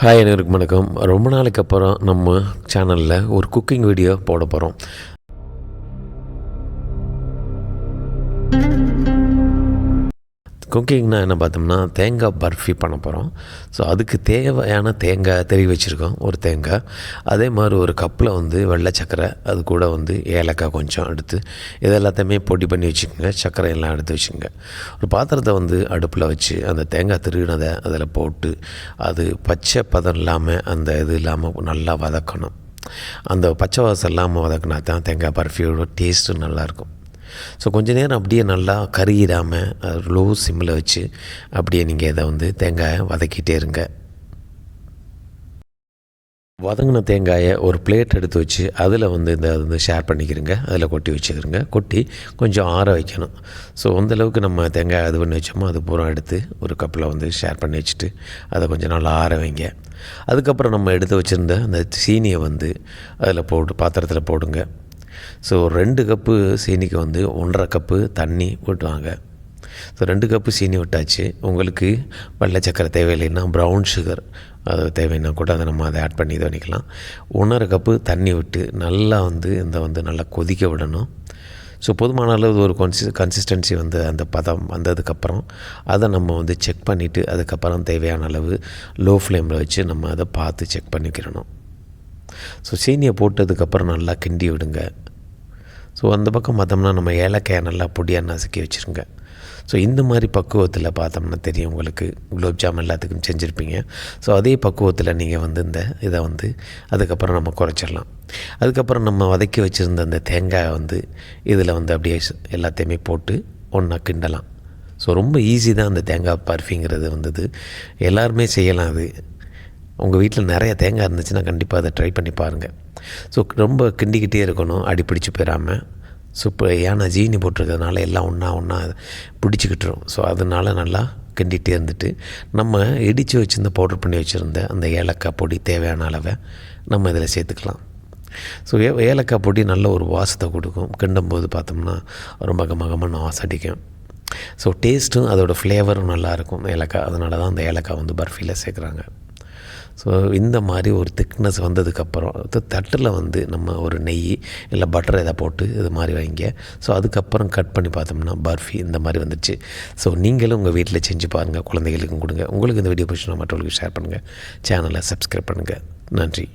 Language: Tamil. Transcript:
ஹாய் அனைவருக்கும் வணக்கம். ரொம்ப நாளைக்கு அப்புறம் நம்ம சேனலில் ஒரு குக்கிங் வீடியோ போட போகிறோம் குக்கிங்னா என்ன பார்த்தோம்னா தேங்காய் பர்ஃபி பண்ண போகிறோம் ஸோ அதுக்கு தேவையான தேங்காய் தெரிய வச்சுருக்கோம் ஒரு தேங்காய் அதே மாதிரி ஒரு கப்பில் வந்து வெள்ளை சக்கரை அது கூட வந்து ஏலக்காய் கொஞ்சம் எடுத்து இது எல்லாத்தையுமே பொடி பண்ணி வச்சுக்கோங்க சர்க்கரை எல்லாம் எடுத்து வச்சுக்கோங்க. ஒரு பாத்திரத்தை வந்து அடுப்பில் வச்சு அந்த தேங்காய் திருகினதை அதில் போட்டு அது பச்சை பதம் இல்லாமல் அந்த இது இல்லாமல் நல்லா வதக்கணும். அந்த பச்சை வாசம் இல்லாமல் வதக்கினா தான் தேங்காய் பர்ஃபியோட டேஸ்ட்டும் நல்லாயிருக்கும் ஸோ கொஞ்ச நேரம் அப்படியே நல்லா கருகிடாமல் லோ சிம்மில் வச்சு அப்படியே நீங்கள் இதை வந்து தேங்காயை வதக்கிட்டே இருங்க. வதங்கின தேங்காயை ஒரு பிளேட் எடுத்து வச்சு அதில் வந்து இந்த வந்து ஷேர் பண்ணிக்கிறங்க அதில் கொட்டி வச்சுக்கிறங்க கொட்டி கொஞ்சம் ஆற வைக்கணும். ஸோ அந்தளவுக்கு நம்ம தேங்காய் இது பண்ணி வச்சோமோ அது பூரா எடுத்து ஒரு கப்பில் வந்து ஷேர் பண்ணி வச்சுட்டு அதை கொஞ்சம் நல்லா ஆற வைங்க. அதுக்கப்புறம் நம்ம எடுத்து வச்சுருந்த அந்த சீனியை வந்து அதில் போட்டு பாத்திரத்தில் போடுங்க. ஸோ ரெண்டு கப்பு சீனிக்கு வந்து ஒன்றரை கப்பு தண்ணி விட்டுவாங்க ஸோ ரெண்டு கப்பு சீனி விட்டாச்சு உங்களுக்கு வெள்ளை சக்கரை தேவையில்லைன்னா ப்ரௌன் சுகர் அது தேவைன்னா கூட அதை நம்ம அதை ஆட் பண்ணி இது பண்ணிக்கலாம். ஒன்றரை கப்பு தண்ணி விட்டு நல்லா வந்து இந்த வந்து நல்லா கொதிக்க விடணும். ஸோ போதுமான அளவு ஒரு கன்சி கன்சிஸ்டன்சி வந்து அந்த பதம் வந்ததுக்கப்புறம் அதை நம்ம வந்து செக் பண்ணிவிட்டு அதுக்கப்புறம் தேவையான அளவு லோ ஃப்ளேமில் வச்சு நம்ம அதை பார்த்து செக் பண்ணிக்கிறணும். ஸோ சீனியை போட்டதுக்கப்புறம் நல்லா கிண்டி விடுங்க. ஸோ அந்த பக்கம் பார்த்தோம்னா நம்ம ஏலக்காயை நல்லா பொடியாக நசுக்கி வச்சுருங்க. ஸோ இந்த மாதிரி பக்குவத்தில் பார்த்தோம்னா தெரியும் உங்களுக்கு. குலோப் ஜாம் எல்லாத்துக்கும் செஞ்சுருப்பீங்க. ஸோ அதே பக்குவத்தில் நீங்கள் வந்து இந்த இதை வந்து அதுக்கப்புறம் நம்ம குறைச்சிடலாம். அதுக்கப்புறம் நம்ம வதக்கி வச்சுருந்த அந்த தேங்காயை வந்து இதில் வந்து அப்படியே எல்லாத்தையுமே போட்டு ஒன்றா கிண்டலாம். ஸோ ரொம்ப ஈஸி தான் அந்த தேங்காய் பர்ஃபிங்கிறது வந்தது. எல்லாருமே செய்யலாம் அது. உங்கள் வீட்டில் நிறைய தேங்காய் இருந்துச்சுன்னா கண்டிப்பாக அதை ட்ரை பண்ணி பாருங்கள் ஸோ ரொம்ப கிண்டிக்கிட்டே இருக்கணும் அடி பிடிச்சி போயிடாமல் ஸோ ஏன்னா ஜீனி போட்டிருக்கிறதுனால எல்லாம் ஒன்றா ஒன்றா பிடிச்சிக்கிட்டுரும் ஸோ அதனால் நல்லா கிண்டிகிட்டே இருந்துட்டு நம்ம இடித்து வச்சுருந்த பவுடர் பண்ணி வச்சுருந்த அந்த ஏலக்காய் பொடி தேவையான அளவை நம்ம இதில் சேர்த்துக்கலாம். ஸோ ஏ ஏலக்காய் பொடி நல்ல ஒரு வாசத்தை கொடுக்கும். கிண்டும் போது பார்த்தோம்னா ரொம்ப கமகமான வாசம் அடிக்கும் ஸோ டேஸ்ட்டும் அதோடய ஃப்ளேவரும் நல்லாயிருக்கும் ஏலக்காய் அதனால தான் அந்த ஏலக்காய் வந்து பர்ஃபியில் சேர்க்குறாங்க. ஸோ இந்த மாதிரி ஒரு திக்னஸ் வந்ததுக்கப்புறம் தட்டில் வந்து நம்ம ஒரு நெய் இல்லை பட்டர் எதை போட்டு இது மாதிரி வைங்க ஸோ அதுக்கப்புறம் கட் பண்ணி பார்த்தோம்னா பர்ஃபி இந்த மாதிரி வந்துச்சு ஸோ நீங்களும் உங்கள் வீட்டில் செஞ்சு பாருங்கள் குழந்தைகளுக்கும் கொடுங்க. உங்களுக்கு இந்த வீடியோ பிடிச்சினா மற்றவர்களுக்கு ஷேர் பண்ணுங்கள் சேனலை சப்ஸ்கிரைப் பண்ணுங்கள் நன்றி.